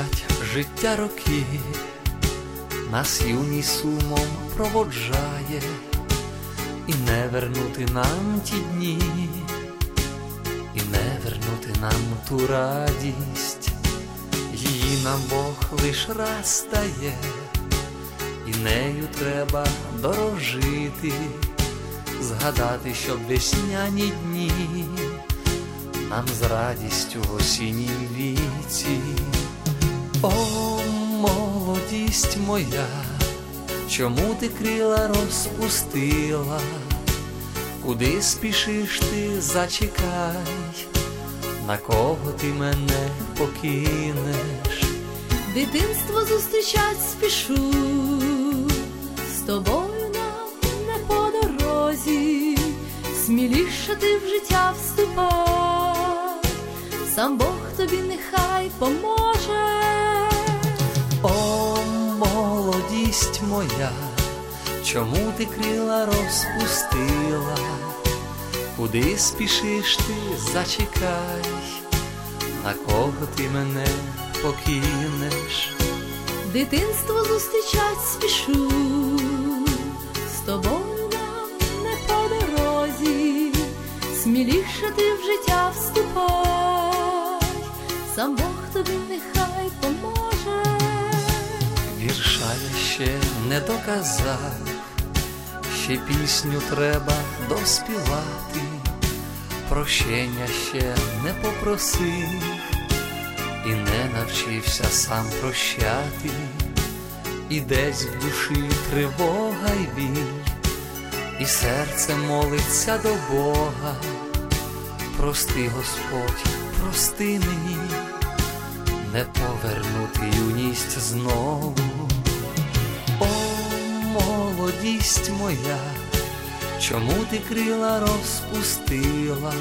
Летять життя роки, нас юний сумом проводжає, і не вернути нам ті дні, і не вернути нам ту радість, її нам Бог лиш раз дає, і нею треба дорожити, згадати, щоб весняні дні нам з радістю в осінній віці. О, молодість моя, чому ти крила розпустила? Куди спішиш ти зачекай, на кого ти мене покинеш? Дитинство зустрічать спішу, з тобою нам не по дорозі, сміліше ти в життя вступай, сам Бог тобі нехай поможе. Молодість моя, чому ти крила розпустила? Куди спішиш ти зачекай, на кого ти мене покинеш? Дитинство зустрічать спішу, з тобою нам не по дорозі, сміліше ти в життя вступай, сам Бог тобі нехай поможе. Вірша я ще не доказав, ще пісню треба доспівати, прощення ще не попросив і не навчився сам прощати, і десь в душі тривога й біль, і серце молиться до Бога. Прости, Господь, прости мені, не повернути юність знову. Молодість моя, чому ти крила розпустила?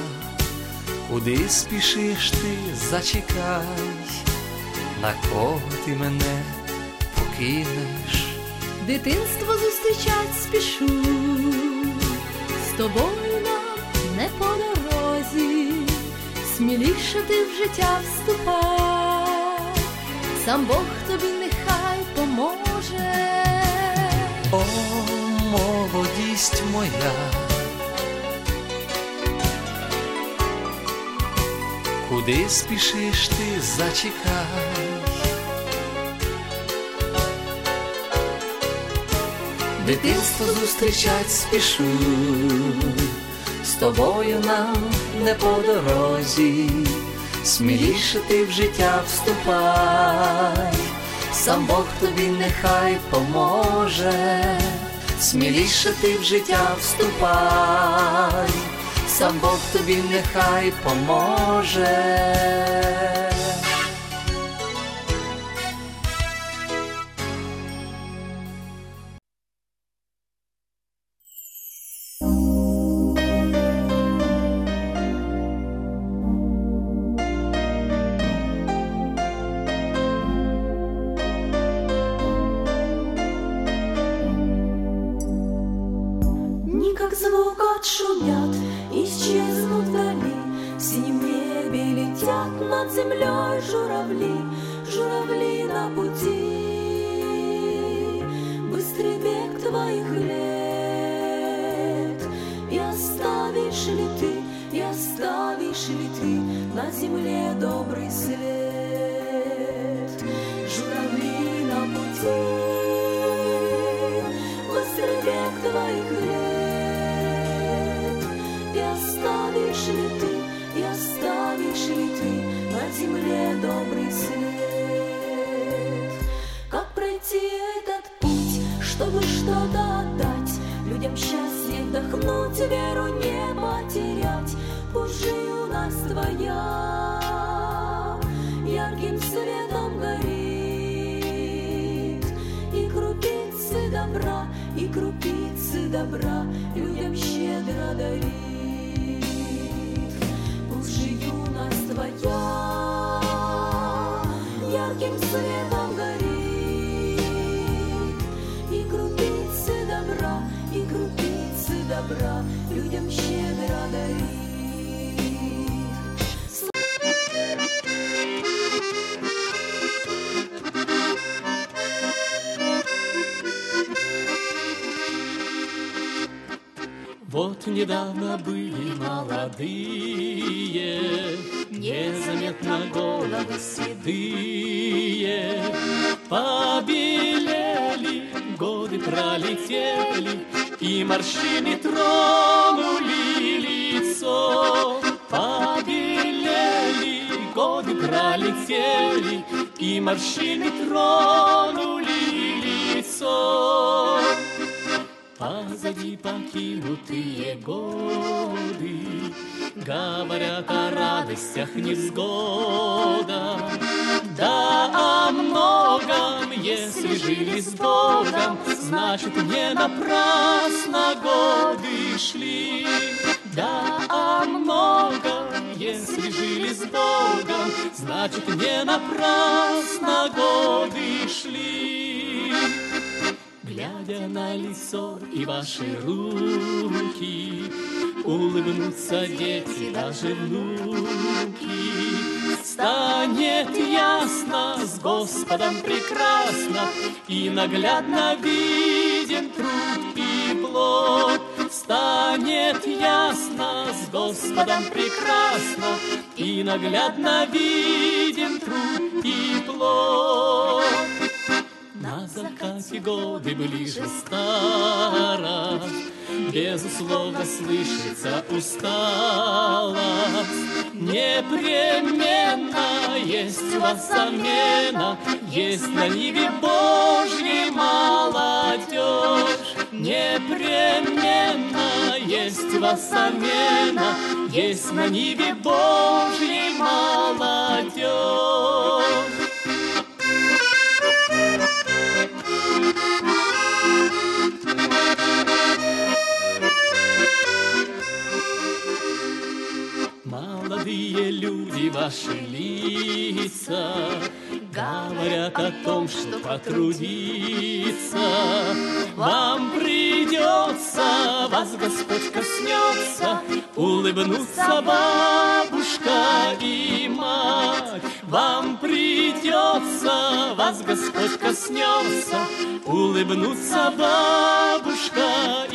Куди спішиш ти зачекай, на кого ти мене покинеш? Дитинство зустрічать спішу, з тобою нам не по дорозі, сміліше ти в життя вступай, сам Бог тобі нехай поможе. О, молодість моя, куди спішиш ти зачекай? Дитинство зустрічать спішу, з тобою нам не по дорозі, сміліше ти в життя вступай, сам Бог тобі нехай поможе, сміліше ти в життя вступай, сам Бог тобі нехай поможе. На земле добрый след? Журавли на пути, бег твоих лет, И оставишь ли ты, и оставишь ли ты На земле добрый след? Как пройти этот путь, чтобы что-то отдать, Людям счастье вдохнуть, веру не потерять, Пусть же юность твоя ярким светом горит, И крупицы добра, и крупицы добра Людям щедро дарит. Пусть же юность твоя ярким светом горит, И крупицы добра, и крупицы добра Людям щедро дарит. Вот недавно были молодые, Незаметно головы седые, Побелели, годы пролетели, И морщины тронули лицо. Побелели, годы пролетели, И морщины тронули лицо. Позади покинутые годы Говорят о радостях невзгодах Да о многом, если жили с Богом Значит, не напрасно годы шли. Да о многом, если жили с Богом Значит, не напрасно годы шли Глядя на лицо и ваши руки, Улыбнутся дети, даже внуки. Станет ясно, с Господом прекрасно, И наглядно виден труд и плод. Станет ясно, с Господом прекрасно, И наглядно виден труд и плод. На закате годы ближе старость, Безусловно, слышится усталость. Непременно есть у вас замена, Есть на ниве Божьей молодежь. Непременно есть у вас замена, Есть на ниве Божьей молодежь. Молодые люди, ваши лица Говорят о том, что потрудиться. Вам придется, вас Господь коснется Улыбнуться бабушка и мать Вам придется, вас Господь коснется Улыбнуться бабушка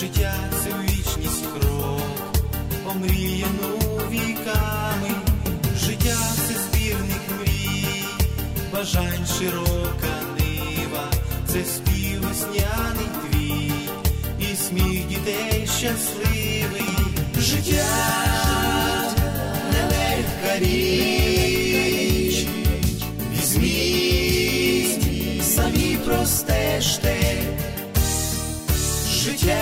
життя це вічність крок, омріяну віками, життя це збірник мрій, бажань широка нива, це спів весняний твій, і сміх дітей щасливий, життя нелегка річ, візьміть, самі простежте, життя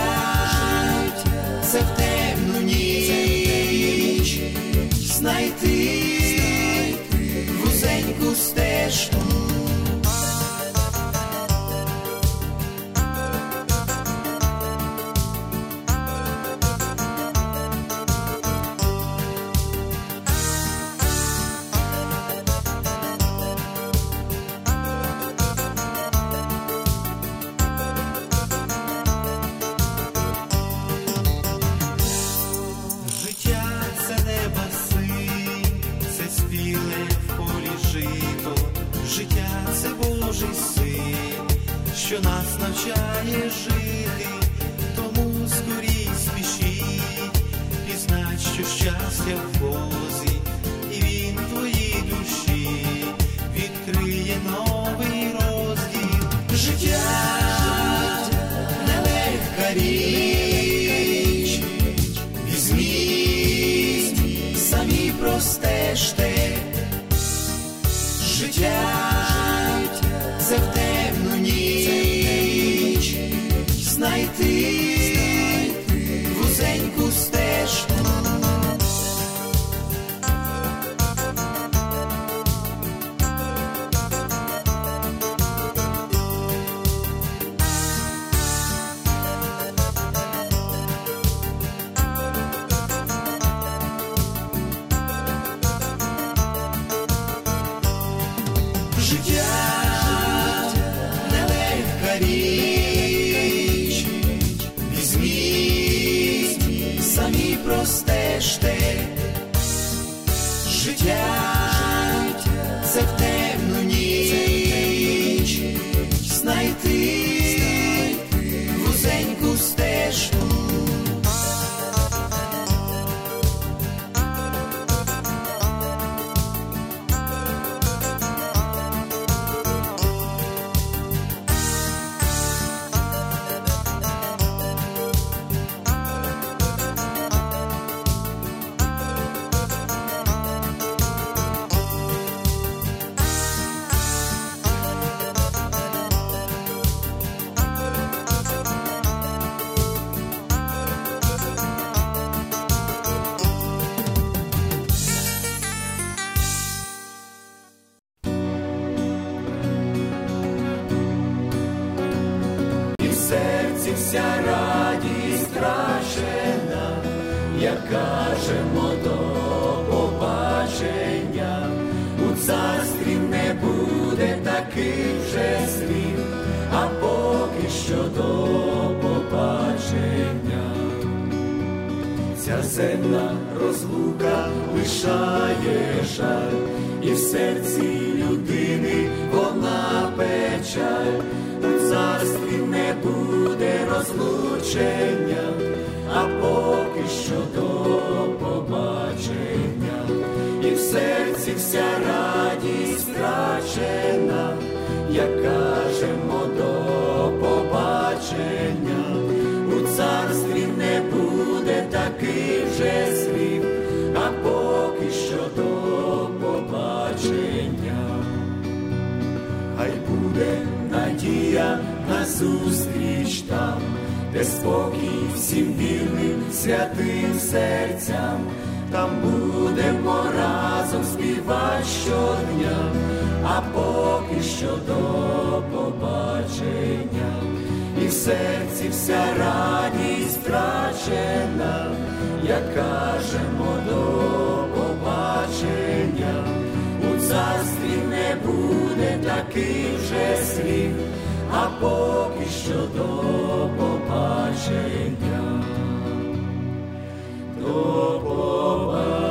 навчає жити, тому скорій спішіть, пізнать, що щастя в річ, візьміть, самі простежте, кажемо до побачення, у царстві не буде таких вже слів, а поки що до побачення. Ця земна розлука лишає жаль, і в серці людини вона печаль, у царстві не буде розлучення, а поки що до побачення, і в серці вся радість втрачена, як кажемо до побачення, у царстві не буде таких вже слів, а поки що до побачення. Хай буде надія на зустріч там, де спокій всім вірним святим серцям, там будемо разом співати щодня, а поки що до побачення, і в серці вся радість втрачена, як кажемо до побачення, у царстві не буде таких вже слів, а поки що до побачення. Jehovah.